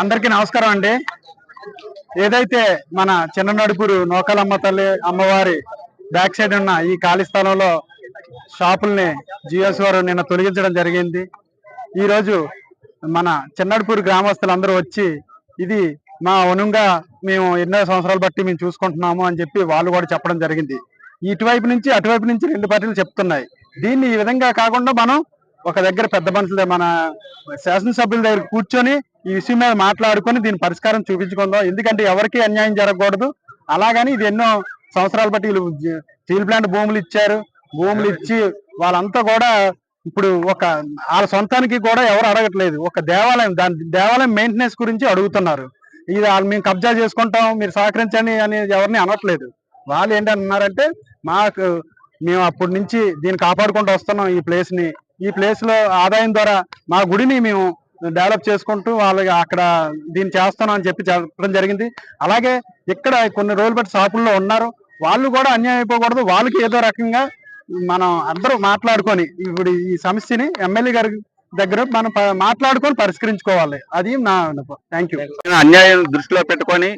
అందరికీ నమస్కారం అండి. ఏదైతే మన చిన్న నడుపురు నోకలమ్మ తల్లి అమ్మవారి బ్యాక్ సైడ్ ఉన్న ఈ ఖాళీ స్థలంలో షాపుల్ని జియోస్ వారు నిన్న తొలగించడం జరిగింది. ఈరోజు మన చిన్నడుపూరు గ్రామస్తులందరూ వచ్చి ఇది మా వనంగా మేము ఎన్నో సంవత్సరాలు బట్టి మేము చూసుకుంటున్నాము అని చెప్పి వాళ్ళు కూడా చెప్పడం జరిగింది. ఇటువైపు నుంచి అటువైపు నుంచి రెండు పార్టీలు చెప్తున్నాయి. దీన్ని ఈ విధంగా కాకుండా మనం ఒక దగ్గర పెద్ద మనుషుల మన శాసనసభ్యుల దగ్గర కూర్చొని ఈ విషయం మీద మాట్లాడుకొని దీని పరిష్కారం చూపించుకుందాం. ఎందుకంటే ఎవరికి అన్యాయం జరగకూడదు. అలాగని ఇది ఎన్నో సంవత్సరాల బట్టి వీళ్ళు స్టీల్ ప్లాంట్ భూములు ఇచ్చారు. భూములు ఇచ్చి వాళ్ళంతా కూడా ఇప్పుడు ఒక వాళ్ళ సొంతానికి కూడా ఎవరు అడగట్లేదు. ఒక దేవాలయం దాని దేవాలయం మెయింటెనెన్స్ గురించి అడుగుతున్నారు. ఇది వాళ్ళు మేము కబ్జా చేసుకుంటాం మీరు సహకరించండి అని ఎవరిని అనట్లేదు. వాళ్ళు ఏంటన్నారంటే మాకు మేము అప్పటి నుంచి దీన్ని కాపాడుకుంటూ వస్తున్నాం ఈ ప్లేస్ని ఈ ప్లేస్లో ఆదాయం ద్వారా మా గుడిని మేము డెవలప్ చేసుకుంటూ వాళ్ళకి అక్కడ దీన్ని చేస్తున్నాం అని చెప్పి చెప్పడం జరిగింది. అలాగే ఇక్కడ కొన్ని రోజులు బట్టి షాపుల్లో ఉన్నారు. వాళ్ళు కూడా అన్యాయం అయిపోకూడదు. వాళ్ళకి ఏదో రకంగా మనం అందరూ మాట్లాడుకొని ఇప్పుడు ఈ సమస్యని ఎమ్మెల్యే గారి దగ్గర మనం మాట్లాడుకొని పరిష్కరించుకోవాలి. అది నా థ్యాంక్ యూ అన్యాయం దృష్టిలో పెట్టుకొని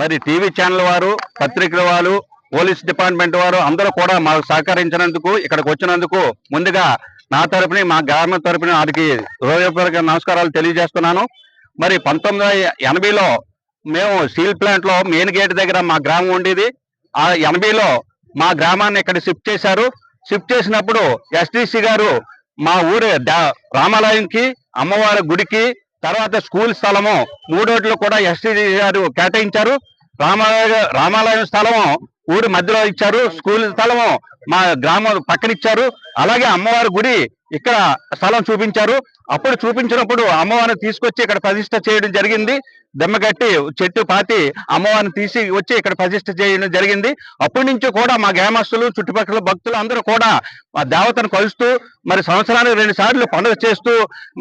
మరి టీవీ ఛానల్ వారు పత్రికల వారు పోలీస్ డిపార్ట్మెంట్ వారు అందరూ కూడా మాకు సహకరించినందుకు ఇక్కడికి వచ్చినందుకు ముందుగా నా తరపున మా గ్రామం తరపున వారికి హృదయపూర్వక నమస్కారాలు తెలియజేస్తున్నాను. మరి పంతొమ్మిది వందల ఎనభైలో మేము స్టీల్ ప్లాంట్లో మెయిన్ గేట్ దగ్గర మా గ్రామం ఉండేది. ఆ ఎనభైలో మా గ్రామాన్ని ఇక్కడ షిఫ్ట్ చేశారు. షిఫ్ట్ చేసినప్పుడు ఎస్డిసి గారు మా ఊరి రామాలయంకి అమ్మవారి గుడికి తర్వాత స్కూల్ స్థలము మూడోట్లు కూడా ఎస్టీ గారు కేటాయించారు. రామాలయ రామాలయం స్థలము ఊరి మధ్యలో ఇచ్చారు స్కూల్ స్థలము మా గ్రామం పక్కన ఇచ్చారు అలాగే అమ్మవారి గుడి ఇక్కడ స్థలం చూపించారు. అప్పుడు చూపించినప్పుడు అమ్మవారిని తీసుకొచ్చి ఇక్కడ ప్రతిష్ట చేయడం జరిగింది. దెమ్మగట్టి చెట్టు పాతి అమ్మవారిని తీసి వచ్చి ఇక్కడ ప్రతిష్ట చేయడం జరిగింది. అప్పటి నుంచి కూడా మా గ్రామస్తులు చుట్టుపక్కల భక్తులు అందరూ కూడా మా దేవతను కలుస్తూ మరి సంవత్సరానికి రెండు సార్లు పండుగ చేస్తూ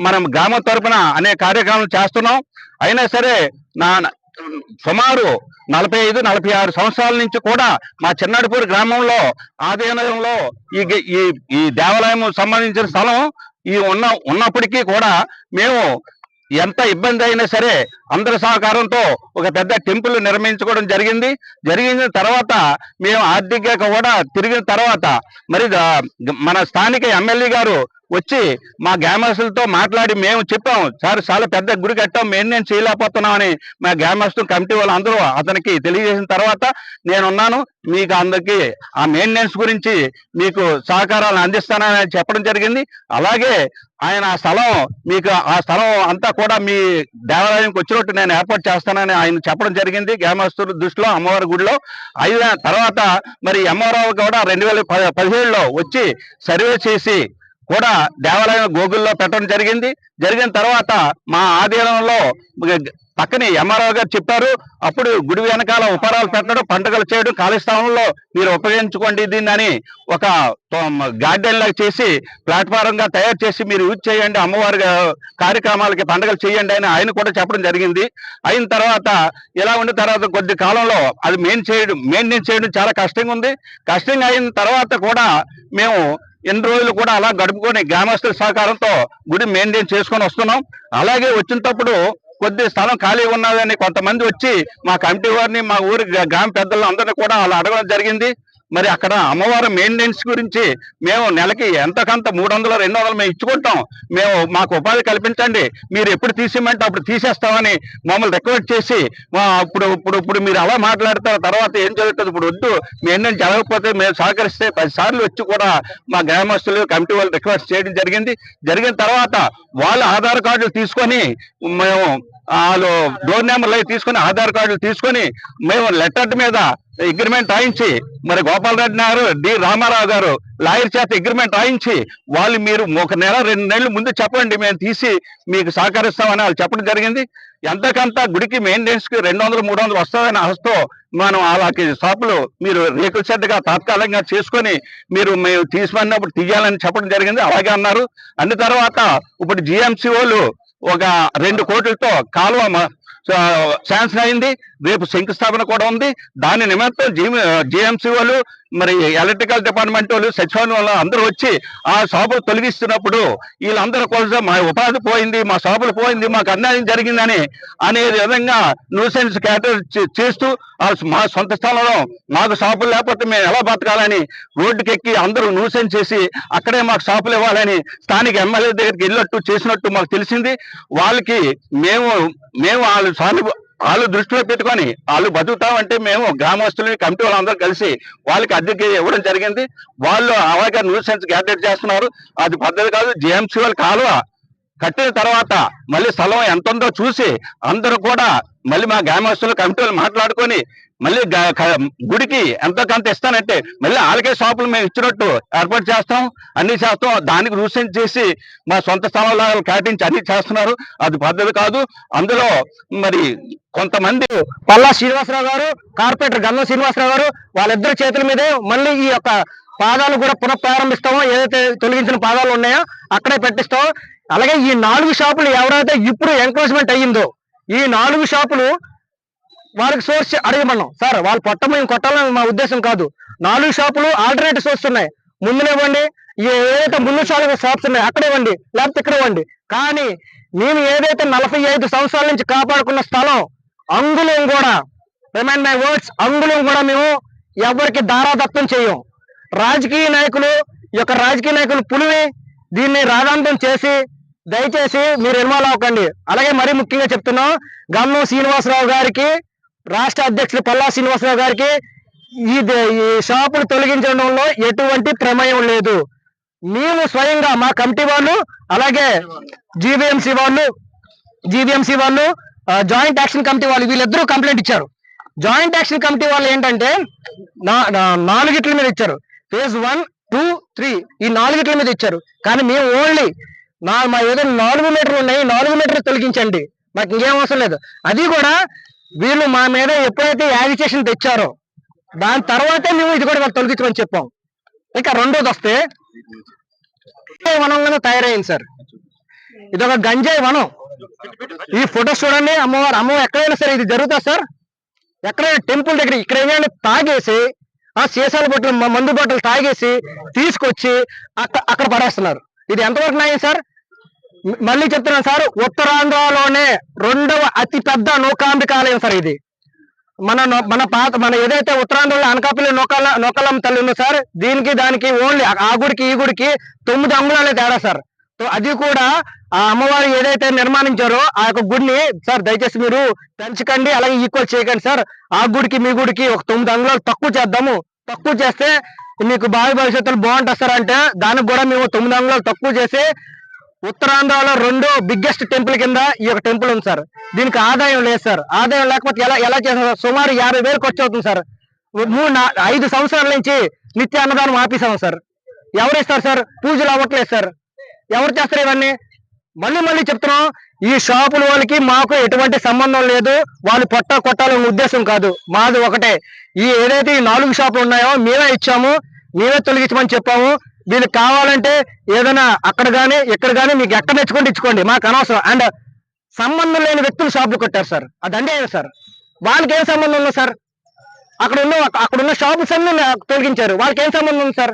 మనం గ్రామం తరపున అనేక కార్యక్రమాలు చేస్తున్నాం. అయినా సరే నా సుమారు నలభై ఐదు నలభై ఆరు సంవత్సరాల నుంచి కూడా మా చిన్నడిపూర్ గ్రామంలో ఆధీనంలో ఈ ఈ ఈ దేవాలయం సంబంధించిన స్థలం ఈ ఉన్న ఉన్నప్పటికీ కూడా మేము ఎంత ఇబ్బంది అయినా సరే అందరి సహకారంతో ఒక పెద్ద టెంపుల్ నిర్మించుకోవడం జరిగింది. జరిగిన తర్వాత మేము ఆర్థికంగా కూడా తిరిగిన తర్వాత మరి మన స్థానిక ఎమ్మెల్యే గారు వచ్చి మా గ్రామస్తులతో మాట్లాడి మేము చెప్పాం సార్ చాలా పెద్ద గుడి కట్టాం మెయింటెనెన్స్ చేయలేకపోతున్నామని. మా గ్రామస్తులు కమిటీ వాళ్ళు అందరూ అతనికి తెలియజేసిన తర్వాత నేనున్నాను. మీకు అందరికి ఆ మెయింటెనెన్స్ గురించి మీకు సహకారాలు అందిస్తానని చెప్పడం జరిగింది. అలాగే ఆయన ఆ స్థలం మీకు ఆ స్థలం అంతా కూడా మీ దేవాలయానికి వచ్చినట్టు నేను ఏర్పాటు చేస్తానని ఆయన చెప్పడం జరిగింది గ్రామస్తుల దృష్టిలో అమ్మవారి గుడిలో. అయిన తర్వాత మరి అమ్మవారు కూడా రెండు వేల పదిహేడులో వచ్చి సర్వే చేసి కూడా దేవాలయం గోగుల్లో పెట్టడం జరిగింది. జరిగిన తర్వాత మా ఆధీనంలో పక్కనే ఎంఆర్ఓ గారు చెప్పారు అప్పుడు గుడి వెనకాల ఉపహారాలు పెట్టడం పండుగలు చేయడం ఖాళీ స్థలంలో మీరు ఉపయోగించుకోండి దీన్ని అని ఒక గార్డెన్ లాగా చేసి ప్లాట్ఫారం గా తయారు చేసి మీరు యూజ్ చేయండి అమ్మవారి కార్యక్రమాలకి పండుగలు చేయండి అని ఆయన కూడా చెప్పడం జరిగింది. అయిన తర్వాత ఇలా ఉన్న తర్వాత కొద్ది కాలంలో అది మెయిన్ చేయడం మెయింటెనెన్స్ చేయడం చాలా కష్టంగా ఉంది. కష్టంగా అయిన తర్వాత కూడా మేము ఎన్ని రోజులు కూడా అలా గడుపుకొని గ్రామస్తుల సహకారంతో గుడి మెయింటైన్ చేసుకొని వస్తున్నాం. అలాగే వచ్చినప్పుడు కొద్ది స్థలం ఖాళీ ఉన్నదని కొంతమంది వచ్చి మా కమిటీ వారిని మా ఊరి గ్రామ పెద్దలను అందరినీ కూడా అలా అడగడం జరిగింది. మరి అక్కడ అమ్మవారి మెయింటెనెన్స్ గురించి మేము నెలకి ఎంతకంత మూడు వందలు రెండు వందలు మేము ఇచ్చుకుంటాం. మేము మాకు ఉపాధి కల్పించండి. మీరు ఎప్పుడు తీసేయమంటే అప్పుడు తీసేస్తామని మమ్మల్ని రిక్వెస్ట్ చేసి మా ఇప్పుడు ఇప్పుడు ఇప్పుడు మీరు అలా మాట్లాడతారు తర్వాత ఏం జరుగుతుంది ఇప్పుడు వద్దు మెయింటెనెన్స్ జరగకపోతే మేము సహకరిస్తే పది సార్లు వచ్చి కూడా మా గ్రామస్తులు కమిటీ వాళ్ళు రిక్వెస్ట్ చేయడం జరిగింది. జరిగిన తర్వాత వాళ్ళ ఆధార్ కార్డులు తీసుకొని మేము వాళ్ళు డోర్ నెంబర్లు అవి తీసుకొని ఆధార్ కార్డులు తీసుకొని మేము లెటర్ మీద అగ్రిమెంట్ రాయించి మరి గోపాలరెడ్డి గారు డి రామారావు గారు లాయర్ చేత అగ్రిమెంట్ రాయించి వాళ్ళు మీరు ఒక నెల రెండు నెలలు ముందు చెప్పండి మేము తీసి మీకు సహకరిస్తామని వాళ్ళు చెప్పడం జరిగింది. ఎంతకంత గుడికి మెయింటెనెన్స్కి రెండు వందలు మూడు వందలు వస్తుందని ఆశతో మనం అలాంటి షాపులు మీరు రేకుల షెడ్గా తాత్కాలికంగా చేసుకొని మీరు మేము తీసుకున్నప్పుడు తీయాలని చెప్పడం జరిగింది. అలాగే అన్నారు. అన్ని తర్వాత ఇప్పుడు జిఎంసీ వాళ్ళు ఒక రెండు కోట్లతో కాలువ శాంక్షన్ అయింది. రేపు శంకుస్థాపన కూడా ఉంది. దాని నిమిత్తం జిఎంసీ వాళ్ళు మరి ఎలక్ట్రికల్ డిపార్ట్మెంట్ వాళ్ళు సచివాలయం వాళ్ళు అందరూ వచ్చి ఆ షాపులు తొలగిస్తున్నప్పుడు వీళ్ళందరూ కోసం మా ఉపాధి పోయింది మా షాపులు పోయింది మాకు అన్యాయం జరిగిందని అనే విధంగా న్యూసెన్స్ క్యాటర్ చేస్తూ మా సొంత స్థలంలో మాకు షాపులు లేకపోతే మేము ఎలా బతకాలని రోడ్డుకి ఎక్కి అందరూ న్యూసెన్స్ చేసి అక్కడే మాకు షాపులు ఇవ్వాలని స్థానిక ఎమ్మెల్యే దగ్గరికి వెళ్ళినట్టు చేసినట్టు మాకు తెలిసింది. వాళ్ళకి మేము మేము వాళ్ళు షాపు వాళ్ళు దృష్టిలో పెట్టుకొని వాళ్ళు బతుకుతామంటే మేము గ్రామస్తులని కమిటీ వాళ్ళందరూ కలిసి వాళ్ళకి అద్దెకి ఇవ్వడం జరిగింది. వాళ్ళు అలాగే న్యూసెన్స్ గ్యాదర్ చేస్తున్నారు. అది పద్ధతి కాదు. జేఎంసీ వాళ్ళు కాలువ కట్టిన తర్వాత మళ్ళీ స్థలం ఎంత ఉందో చూసి అందరూ కూడా మళ్ళీ మా గ్రామస్తులు కమిటీ వాళ్ళు మాట్లాడుకొని మళ్ళీ గుడికి ఎంతో కొంత ఇస్తానంటే మళ్ళీ వాళ్ళకే షాపులు మేము ఇచ్చినట్టు ఏర్పాటు చేస్తాం అన్ని చేస్తాం. దానికి రూసెంట్ చేసి మా సొంత స్థలంలో కేటాయించి అన్ని చేస్తున్నారు. అది పద్ధతి కాదు. అందులో మరి కొంతమంది పల్లా శ్రీనివాసరావు గారు కార్పొరేటర్ గల్లా శ్రీనివాసరావు గారు వాళ్ళిద్దరు చేతుల మీదే మళ్ళీ ఈ యొక్క పాదాలు కూడా పునఃప్రారంభిస్తామో ఏదైతే తొలగించిన పాదాలు ఉన్నాయో అక్కడే పెట్టిస్తాం. అలాగే ఈ నాలుగు షాపులు ఎవరైతే ఇప్పుడు ఎంక్రోచ్మెంట్ అయ్యిందో ఈ నాలుగు షాపులు వాళ్ళకి సోర్స్ అడగమన్నాం. సార్ వాళ్ళు పొట్ట మేము కొట్టాలని మా ఉద్దేశం కాదు. నాలుగు షాపులు ఆల్టర్నేటివ్ సోర్స్ ఉన్నాయి. ముందునివ్వండి ఏదైతే ముందు షాపు షాప్స్ ఉన్నాయి అక్కడ ఇవ్వండి. లేకపోతే ఇక్కడ ఇవ్వండి. కానీ మేము ఏదైతే నలభై ఐదు సంవత్సరాల నుంచి కాపాడుకున్న స్థలం అంగుళం కూడా రిమైండ్ మై వర్డ్స్ అంగుళం కూడా మేము ఎవరికి దారాదత్తం చేయం. రాజకీయ నాయకులు ఈ యొక్క రాజకీయ నాయకులు పులివి దీన్ని రాధాంతం చేసి దయచేసి మీరు ఇన్వాల్వ్ అవ్వకండి. అలాగే మరీ ముఖ్యంగా చెప్తున్నాం గన్నం శ్రీనివాసరావు గారికి రాష్ట్ర అధ్యక్షులు పల్లా శ్రీనివాసరావు గారికి ఈ ద- ఈ షాపులు తొలగించడంలో ఎటువంటి ప్రమేయం లేదు. మేము స్వయంగా మా కమిటీ వాళ్ళు అలాగే జీవీఎంసీ వాళ్ళు జీవీఎంసీ వాళ్ళు జాయింట్ యాక్షన్ కమిటీ వాళ్ళు వీళ్ళిద్దరూ కంప్లైంట్ ఇచ్చారు. జాయింట్ యాక్షన్ కమిటీ వాళ్ళు ఏంటంటే నా- నాలుగిట్ల మీద ఇచ్చారు. ఫేజ్ వన్ టూ త్రీ ఈ నాలుగిట్ల మీద ఇచ్చారు. కానీ మేము ఓన్లీ నా మా ఏదో నాలుగు మీటర్లు ఉన్నాయి నాలుగు మీటర్లు తొలగించండి. మాకు ఇంకేం అవసరం లేదు. అది కూడా వీళ్ళు మా మీద ఎప్పుడైతే యాజిటేషన్ తెచ్చారో దాని తర్వాతే మేము ఇది కూడా వాళ్ళు తొలగించమని చెప్పాం. ఇంకా రెండోది వస్తే గంజాయి తయారైంది సార్. ఇది ఒక గంజాయి వనం. ఈ ఫొటోస్ చూడండి అమ్మవారు అమ్మవారు ఎక్కడైనా సరే ఇది జరుగుతా సార్. ఎక్కడైనా టెంపుల్ దగ్గర ఇక్కడ ఏమైనా తాగేసి ఆ సీసాల బట్టలు మందు బొట్టలు తాగేసి తీసుకొచ్చి అక్కడ అక్కడ పడేస్తున్నారు. ఇది ఎంతవరకు న్యాయం సార్? మళ్ళీ చెప్తున్నాను సార్ ఉత్తరాంధ్రలోనే రెండవ అతి పెద్ద నౌకాంబికాలయం సార్ ఇది. మన మన పాత మన ఏదైతే ఉత్తరాంధ్రలో అనకాపల్లి నౌకల నౌకలమ్మ తల్లి ఉందో సార్ దీనికి దానికి ఓన్లీ ఆ గుడికి ఈ గుడికి తొమ్మిది అంగుళాలే తేడా సార్. సో అది కూడా ఆ అమ్మవారు ఏదైతే నిర్మాణించారో ఆ యొక్క గుడిని సార్ దయచేసి మీరు పెంచకండి అలాగే ఈక్వల్ చేయకండి సార్. ఆ గుడికి మీ గుడికి ఒక తొమ్మిది అంగుళాలు తక్కువ చేద్దాము. తక్కువ చేస్తే మీకు భావి భవిష్యత్తులో బాగుంటుంది సార్ అంటే దానికి కూడా మేము తొమ్మిది అంగుళాలు తక్కువ చేసి ఉత్తరాంధ్రలో రెండో బిగ్గెస్ట్ టెంపుల్ కింద ఈ యొక్క టెంపుల్ ఉంది సార్. దీనికి ఆదాయం లేదు సార్. ఆదాయం లేకపోతే ఎలా ఎలా చేస్తారు సార్? సుమారు యాభై వేలు ఖర్చు అవుతుంది సార్. మూడు ఐదు సంవత్సరాల నుంచి నిత్య అన్నదానం ఆపేసాము సార్. ఎవరు ఇస్తారు సార్? పూజలు అవ్వట్లేదు సార్. ఎవరు చేస్తారు ఇవన్నీ? మళ్ళీ మళ్ళీ చెప్తున్నాం. ఈ షాపుల వాళ్ళకి మాకు ఎటువంటి సంబంధం లేదు. వాళ్ళు పొట్ట కొట్టాలనే ఉద్దేశం కాదు. మాది ఒకటే. ఈ ఏదైతే ఈ నాలుగు షాపులు ఉన్నాయో మేమే ఇచ్చాము. మేమే తొలగించమని చెప్పాము. వీళ్ళకి కావాలంటే ఏదైనా అక్కడ కానీ ఇక్కడ కానీ మీకు ఎక్కడ తెచ్చుకుంటే ఇచ్చుకోండి. మాకు అనవసరం. అండ్ సంబంధం లేని వ్యక్తులు షాపులు కొట్టారు సార్. అది అన్యాయం సార్. వాళ్ళకి ఏం సంబంధం ఉంది సార్? అక్కడ ఉన్న అక్కడ ఉన్న షాపుస్ అన్ని తొలగించారు. వాళ్ళకి ఏం సంబంధం ఉంది సార్?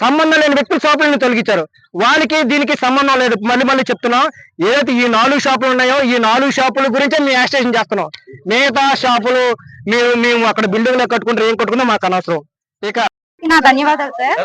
సంబంధం లేని వ్యక్తులు షాపులను తొలగించారు. వాళ్ళకి దీనికి సంబంధం లేదు. మళ్ళీ మళ్ళీ చెప్తున్నాం. ఏదైతే ఈ నాలుగు షాపులు ఉన్నాయో ఈ నాలుగు షాపుల గురించే మేము యాస్టేషన్ చేస్తున్నాం. మిగతా షాపులు మీరు మేము అక్కడ బిల్డింగ్లో కట్టుకుంటారు ఏం కట్టుకున్నా మాకు అనవసరం. ఇక నా ధన్యవాదాలు సార్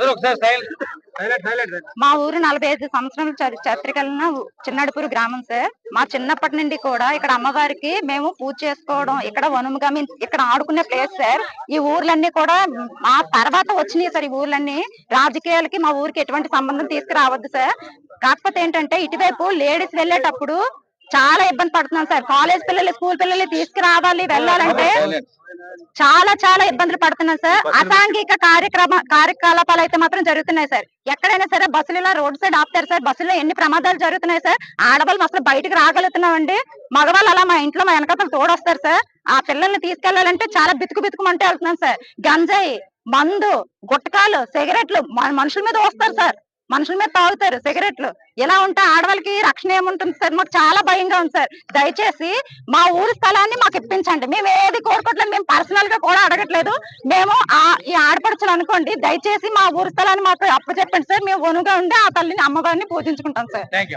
మా ఊరు నలభై ఐదు సంవత్సరాల చరి- చరిత్ర కలిగిన ఊ- చిన్నడుపూరు గ్రామం సార్ మా చిన్నప్పటి నుండి కూడా ఇక్కడ అమ్మవారికి మేము పూజ చేసుకోవడం ఇక్కడ వనుముగా ఇక్కడ ఆడుకునే ప్లేస్ సార్ ఈ ఊర్లన్నీ కూడా మా తర్వాత వచ్చినాయి సార్ ఈ ఊర్లన్నీ. రాజకీయాలకి మా ఊరికి ఎటువంటి సంబంధం తీసుకురావద్దు సార్ కాకపోతే ఏంటంటే ఇటువైపు లేడీస్ వెళ్ళేటప్పుడు చాలా ఇబ్బంది పడుతున్నాం సార్. కాలేజ్ పిల్లలు స్కూల్ పిల్లలు తీసుకురావాలి వెళ్ళాలంటే చాలా చాలా ఇబ్బందులు పడుతున్నాం సార్. అసాంఘిక కార్యక్రమ కార్యకలాపాలు అయితే మాత్రం జరుగుతున్నాయి సార్. ఎక్కడైనా సరే బస్సులు ఇలా రోడ్ సైడ్ ఆపుతారు సార్. బస్సులో ఎన్ని ప్రమాదాలు జరుగుతున్నాయి సార్? ఆడవాళ్ళు అసలు బయటకు రాగలుగుతున్నామండి. మగవాళ్ళు అలా మా ఇంట్లో మా వెనకాల తోడొస్తారు సార్. ఆ పిల్లల్ని తీసుకెళ్ళాలంటే చాలా బితుకు బితుకుమంటే వెళ్తున్నాం సార్. గంజాయి మందు గుట్టకాలు సిగరెట్లు మనుషుల మీద వస్తారు సార్. మనుషుల మీద తాగుతారు సిగరెట్లు. ఇలా ఉంటే ఆడవాళ్ళకి రక్షణ ఏముంటుంది సార్? మాకు చాలా భయంగా ఉంది సార్. దయచేసి మా ఊరి స్థలాన్ని మాకు ఇప్పించండి. మేము ఏది కోరుకోవట్లేదు మేము పర్సనల్గా కూడా అడగట్లేదు. మేము ఆ ఈ ఆడపడుచులు అనుకోండి. దయచేసి మా ఊరి స్థలాన్ని మాకు అప్పచెప్పండి సార్. మేము ఒనుగా ఉండి ఆ తల్లిని అమ్మవారిని పూజించుకుంటాం సార్.